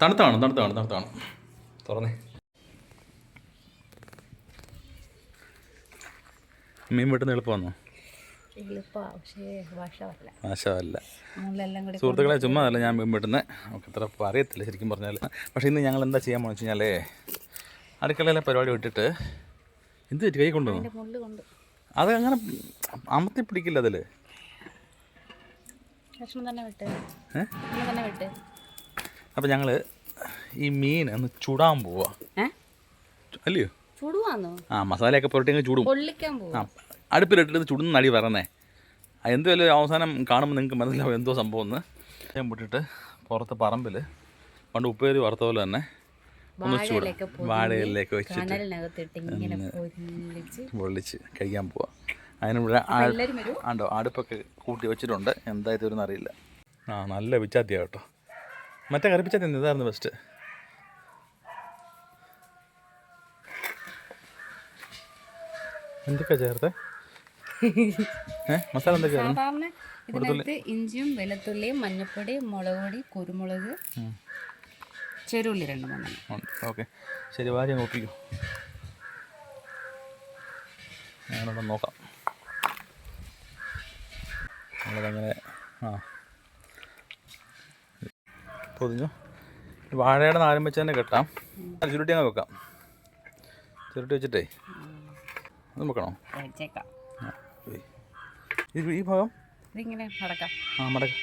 തണുത്താണ് തണുത്താണ് തണുത്താണ് തുറന്നേ. മീൻ വെട്ടുന്ന എളുപ്പമാണോ ആശാവല്ല സുഹൃത്തുക്കളെ ചുമ്മാ അല്ല ഞാൻ മീൻ വെട്ടുന്നത് നമുക്ക് ഇത്ര അറിയത്തില്ല ശരിക്കും പറഞ്ഞാൽ പക്ഷേ ഇന്ന് ഞങ്ങൾ എന്താ ചെയ്യാൻ പോണെന്ന് വെച്ച് കഴിഞ്ഞാൽ അടുക്കളയിലെ പരിപാടി വിട്ടിട്ട് എന്ത് പറ്റി? കൈ കൊണ്ടുവന്നു? അതിന്റെ മുള്ള് കൊണ്ട്. അത് അങ്ങനെ അമർത്തി പിടിക്കില്ല അതിൽ അപ്പം ഞങ്ങൾ ഈ മീൻ ഒന്ന് ചുടാൻ പോവാ. അല്ലയോ? ആ മസാലയൊക്കെ പുരട്ടി ചൂടും. ആ അടുപ്പിലിട്ടിട്ട് ചുടുന്ന നടി പറഞ്ഞേ എന്തോ അല്ലേ അവസാനം കാണുമ്പോൾ നിങ്ങൾക്ക് മനസ്സിലാവും എന്തോ സംഭവം എന്ന് ഞാൻ വിട്ടിട്ട് പുറത്ത് പറമ്പിൽ പണ്ട് ഉപ്പേരി വറുത്ത പോലെ തന്നെ ഒന്ന് ചൂടും. വാഴയിലൊക്കെ വെച്ചിട്ട് പൊള്ളിച്ച് കഴിക്കാൻ പോവാം. അതിനിവിടെ ആണ്ടോ അടുപ്പൊക്കെ കൂട്ടി വെച്ചിട്ടുണ്ട്. എന്താ ഒരു അറിയില്ല. ആ നല്ല പിച്ചാത്തിയാ കേട്ടോ. മറ്റേ കറിപ്പിച്ചാത്തി എന്തായിരുന്നു ബെസ്റ്റ് എന്തൊക്കെയാ ചേർത്തെ? മസാല എന്തൊക്കെയാണ് ഇതിനകത്ത് ഇഞ്ചിയും വെളുത്തുള്ളിയും മഞ്ഞപ്പൊടി മുളക് പൊടി കുരുമുളക് ചെറുള്ളി രണ്ട് മൂന്നെണ്ണം ഓക്കെ. ശരി വാരി നോക്കിക്കോ ഞാനോട് നോക്കാം. നമ്മളതങ്ങനെ ആ. പൊതിഞ്ഞു. വാഴയുടെ നാലും വെച്ച് തന്നെ കെട്ടാം. ചുരുട്ടി അങ്ങ് വെക്കാം. ചുരുട്ടി വെച്ചിട്ടേ. അത് വെക്കണോ? ഈ ഭാഗം? ഇതിങ്ങനെ ആ മടക്ക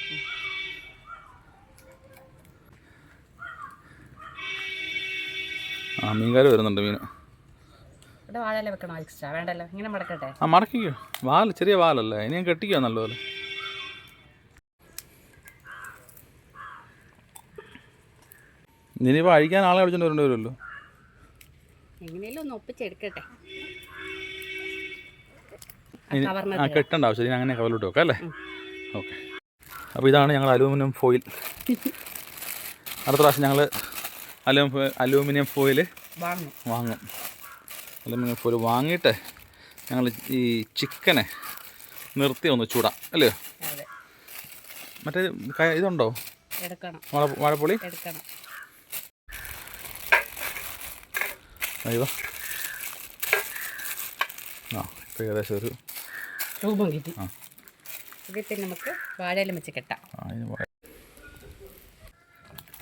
ആ മീൻകാർ വരുന്നുണ്ട് മീൻ. ഇവിടെ വാഴയില വെക്കണോ എക്സ്ട്രാ വേണ്ടല്ലോ ഇങ്ങനെ മടക്കട്ടെ. ആ മടക്കിക്കോ. വാൽ ചെറിയ വാലല്ലേ? ഇനി ഞാൻ കെട്ടിക്കോ നല്ലപോലെ. ഇനിയിപ്പോൾ അഴിക്കാൻ ആളെ വിളിച്ചോണ്ട് വരേണ്ടി വരുമല്ലോ എങ്ങനെയും ഒന്ന് ഒപ്പിച്ചെടുക്കട്ടെ. ആ കെട്ടണ്ട ആവശ്യം അങ്ങനെ കവലോട്ട് വെക്കാം അല്ലേ? ഓക്കെ. അപ്പോൾ ഇതാണ് ഞങ്ങൾ അലൂമിനിയം ഫോയിൽ അടുത്ത പ്രാവശ്യം ഞങ്ങൾ അലൂമിനിയം അലൂമിനിയം ഫോയിൽ വാങ്ങും. അലൂമിനിയം ഫോയിൽ വാങ്ങിയിട്ട് ഞങ്ങൾ ഈ ചിക്കനെ നിർത്തി ഒന്ന് ചൂടാം അല്ലേ? അതെ. മറ്റേ ഇതുണ്ടോ? വാഴ വാഴപ്പൊളി? എടുക്കണം. അയ്യോ ആ ഇപ്പോൾ ഏകദേശം ഒരു രൂപം കിട്ടി. ആ. ഇതിൽ നമുക്ക് വാഴയിലും വെച്ച് കെട്ടാം.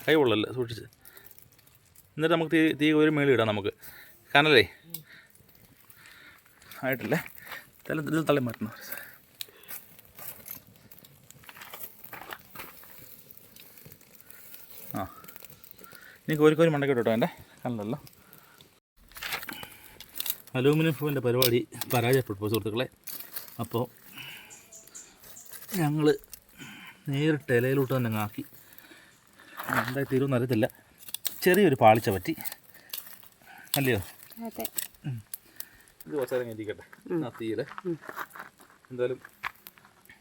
കൈ കൊള്ളല്ലേ സൂക്ഷിച്ച്. എന്നിട്ട് നമുക്ക് തീ തീ ഒരു മേളി ഇടാം നമുക്ക്. കനലേ. ആയിട്ടില്ലേ? തല ഇതിൽ തള്ളി മാറ്റണം. ആ. ഇനി കോരിക്കോരി മണ്ടക്കിട്ടോ എന്റെ കനലല്ലോ. അലൂമിനിയം ഫോമിന്റെ പരിപാടി പരാജയപ്പെട്ടു സുഹൃത്തുക്കളെ. അപ്പോൾ ഞങ്ങൾ നേരിട്ട് ഇലയിലോട്ട് തന്നെ ആക്കി. എന്തായി തീരുമെന്ന് അറിയത്തില്ല. ചെറിയൊരു പാളിച്ച പറ്റി. അല്ലയോ? ഇത് കുറച്ചേരം നേരം ഇരിക്കട്ടെ ആ തീയിൽ എന്തായാലും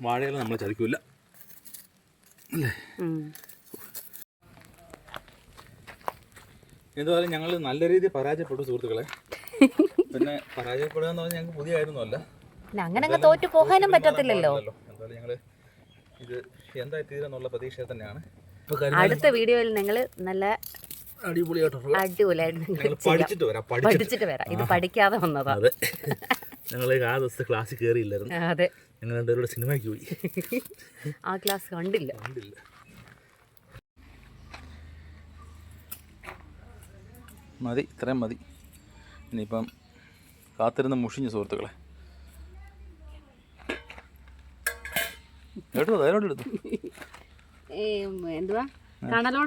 വാഴയില നമ്മൾ ചതിക്കില്ല അല്ലേ? എന്തായാലും ഞങ്ങൾ നല്ല രീതിയിൽ പരാജയപ്പെട്ടു സുഹൃത്തുക്കളെ. പിന്നെ പരാജയപ്പെടുക എന്ന് പറഞ്ഞാൽ ഞങ്ങൾക്ക് പുതിയ കാര്യമൊന്നുമല്ല അല്ല അങ്ങനെ അങ്ങ് തോറ്റു പോകാനും പറ്റത്തില്ലല്ലോ. എന്തായാലും ഞങ്ങൾ ഇത് എന്തായി തീരെന്നുള്ള പ്രതീക്ഷ തന്നെയാണ് അടുത്ത വീഡിയോയിൽ നിങ്ങൾ നല്ല അടിപൊളിയായിട്ടുള്ള അടിപൊളിയായിട്ട് നിങ്ങൾ ഞങ്ങൾ പഠിച്ചിട്ട് വരാം പഠിച്ചിട്ട് പഠിച്ചിട്ട് വരാം. ഇത് പഠിക്കാതെ വന്നതാ. അതെ. ഞങ്ങൾ ആ ദിവസത്തെ ക്ലാസ്സിൽ കയറിയില്ലായിരുന്നു അതെ. ഞങ്ങൾ രണ്ടുപേരുടെ സിനിമയ്ക്ക് പോയി. ആ ക്ലാസ് കണ്ടില്ല. കണ്ടില്ല. മതി ഇത്രയും മതി. ഇനിയിപ്പം കാത്തിരുന്ന് മുഷിഞ്ഞു സുഹൃത്തുക്കളെ. അതിനോട് എടുത്തു. എന്തുവാ?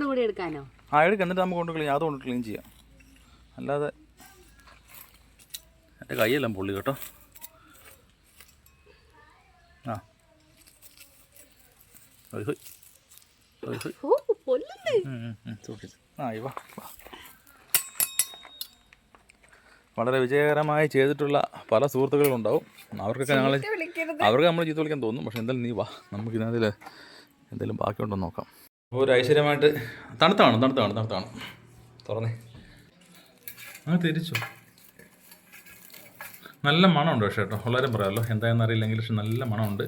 കൂടി എടുക്കാനോ? ആ എടുക്കാം എന്നിട്ട് നമുക്ക് കൊണ്ട് ക്ലീൻ ക്ലീൻ ചെയ്യാം. അല്ലാതെ എന്റെ കൈയെല്ലാം പൊള്ളി കേട്ടോ. ആ. സൂക്ഷിച്ച് ആ ഇവ വാ. വളരെ വിജയകരമായി ചെയ്തിട്ടുള്ള പല സുഹൃത്തുക്കളും ഉണ്ടാവും അവർക്കൊക്കെ ഞങ്ങൾ അവർക്ക് നമ്മൾ ചീത്ത വിളിക്കാൻ തോന്നും. പക്ഷെ എന്തായാലും നീ വാ. നമുക്ക് ഇതിനകത്തിൽ എന്തെങ്കിലും ബാക്കിയുണ്ടോ നോക്കാം. അപ്പോൾ ഒരു ഐശ്വര്യമായിട്ട് തണുത്താണ് തണുത്താണ് തണുത്താണ്. തുറന്നേ. ആ തിരിച്ചു. നല്ല മണമുണ്ട് പക്ഷേ കേട്ടോ. വളരെ പറയാമല്ലോ എന്താണെന്ന് അറിയില്ലെങ്കിൽ പക്ഷെ നല്ല മണമുണ്ട്.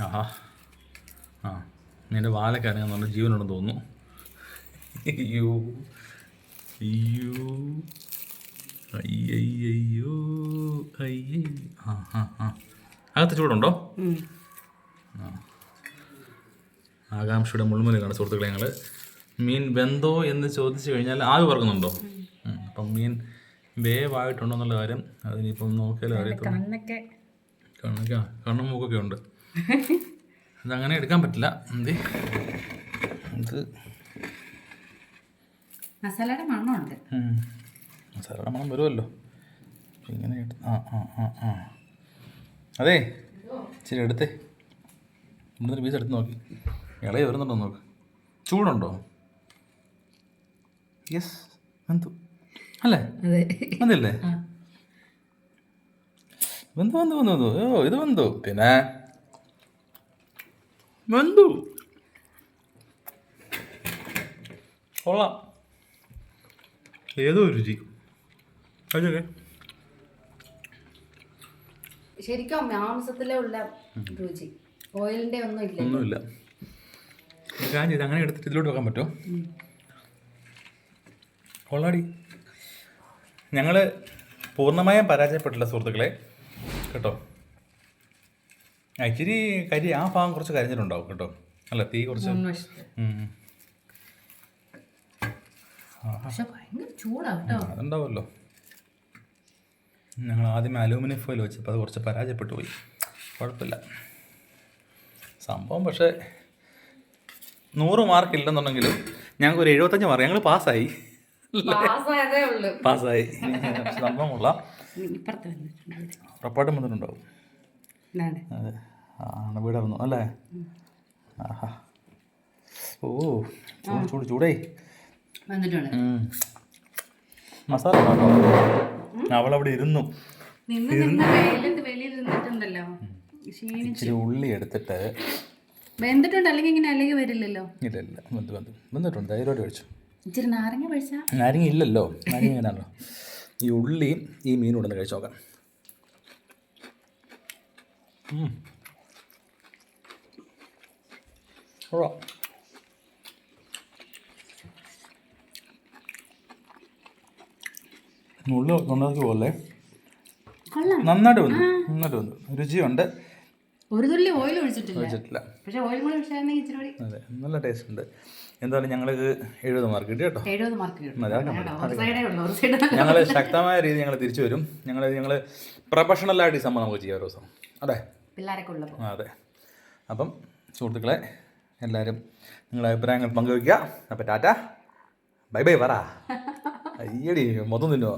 ആഹാ. ആ എന്റെ വാലൊക്കെ അറിയാൻ പറഞ്ഞാൽ ജീവനുണ്ടെന്ന് തോന്നുന്നു. അയ്യോ. അയ്യോ. അയ്യയ്യോ അയ്യേ. ആ ആ ആ. അകത്ത് ചൂടുണ്ടോ? ഉം. ആകാംക്ഷയുടെ മുൾമുനയിലാണ് സുഹൃത്തുക്കളെ ഞങ്ങൾ മീൻ വെന്തോ എന്ന് ചോദിച്ചു കഴിഞ്ഞാൽ ആവി പറക്കുന്നുണ്ടോ. അപ്പം മീൻ വേവായിട്ടുണ്ടോ എന്നുള്ള കാര്യം അതിനിപ്പം നോക്കിയാലും അറിയത്തുള്ളൂ. കണ്ണൊക്കെ. കണ്ണും മൂക്കൊക്കെ ഉണ്ട്. അതങ്ങനെ എടുക്കാൻ പറ്റില്ല. എന്ത്? ഇത് മസാലയുടെ മണമുണ്ട്. ഉം. മസാലയുടെ മണം വരുമല്ലോ ഇങ്ങനെ ആ ആ ആ ആ. അതെ ശരി എടുത്തേ. ഇവിടുന്ന് പീസ് എടുത്ത് നോക്കി. ഇളയ വരുന്നുണ്ടോ നോക്ക്. ചൂടുണ്ടോ? യെസ് എന്തു? അല്ലേ? അതെ. വന്നില്ലേ? വെന്തു വെന്തു വന്നു വന്നു ഓ ഇത് വെന്തു പിന്നെ? വെന്തു കൊള്ളാം. ഏതോ രുചി. ശരിക്കും മാംസത്തിലെ ഉള്ള രുചി. ഓയിലിന്റെ ഒന്നും ഇല്ല ഒന്നുമില്ല. ഒരു കാര്യം അങ്ങനെ എടുത്തിട്ട് ഇതിലോട്ട് വെക്കാൻ പറ്റുമോ? കൊള്ളാടി. ഞങ്ങൾ പൂർണമായും പരാജയപ്പെട്ടില്ല സുഹൃത്തുക്കളെ. കേട്ടോ? ഇച്ചിരി കരി ആ ഭാഗം കുറച്ച് കരിഞ്ഞിട്ടുണ്ടാവും കേട്ടോ. അല്ല തീ കുറച്ച്. മുൻവശത്ത് ഉം. പക്ഷെ ഭയങ്കര ചൂടാ കേട്ടോ. അതുണ്ടാവുമല്ലോ. ഞങ്ങൾ ആദ്യം അലൂമിനിയം ഫോയിൽ വെച്ചപ്പോൾ അത് കുറച്ച് പരാജയപ്പെട്ടു പോയി. കുഴപ്പമില്ല. സംഭവം പക്ഷേ നൂറ് മാർക്ക് ഇല്ലെന്നുണ്ടെങ്കിലും ഞങ്ങൾക്ക് ഒരു എഴുപത്തഞ്ച് മാർക്ക് ഞങ്ങൾ പാസ്സായി. പാസ്സായി. സംഭവം കൊള്ളാം. ഉറപ്പായിട്ടും വന്നിട്ടുണ്ടാവും. അതെ. ആണ് വീടായിരുന്നു അല്ലേ? ആഹാ. ഓ ചൂട് ചൂട് ചൂടേ. വന്നിട്ടുണ്ട്. മസാല അവളവിടെ ഇരുന്നു. ഇച്ചിരി ഉള്ളി എടുത്തിട്ട് വെന്തിട്ടുണ്ട് അല്ലെങ്കിൽ ഇങ്ങനെ അല്ലെങ്കിൽ വരില്ലല്ലോ. ഇല്ല ഇല്ല ധൈര്യമായിട്ട് കഴിച്ചു ഇച്ചിരി നാരങ്ങ കഴിച്ചാ നാരങ്ങ ഇല്ലല്ലോ. നാരങ്ങ ഇങ്ങനെയാണല്ലോ. ഈ ഉള്ളിയും ഈ മീനും ഉണ്ടെന്ന് കഴിച്ചു നോക്കാം. ഉം. കൊള്ളാം. ഉള്ളി ഉണ്ടാക്കി പോലെ നന്നായിട്ട് വന്നു. നന്നായിട്ട് വന്നു. രുചിയുണ്ട്. ഒരു തുള്ളി ഓയിൽ ഒഴിച്ചിട്ടില്ല. പക്ഷേ ഓയിൽ കൂടി ഒഴിച്ചായിരുന്നെങ്കിൽ അതെ നല്ല ടേസ്റ്റ് ഉണ്ട്. എന്തായാലും ഞങ്ങൾക്ക് എഴുപത് മാർക്ക് കിട്ടി കേട്ടോ. എഴുപത് മാർക്ക് ഞങ്ങൾ ശക്തമായ രീതി ഞങ്ങൾ തിരിച്ചു വരും. ഞങ്ങൾ ഞങ്ങൾ പ്രൊഫഷണലായിട്ട് ഈ സംഭവം നമുക്ക് ചെയ്യാം ഒരു ദിവസം. അതെ. പിള്ളേരൊക്കെ അതെ. അപ്പം സുഹൃത്തുക്കളെ എല്ലാവരും നിങ്ങളുടെ അഭിപ്രായങ്ങൾ പങ്കുവയ്ക്കുക. അപ്പം ടാറ്റ. ബൈ ബൈ പറ. അയ്യടി മൊത്തം തിന്നുവോ?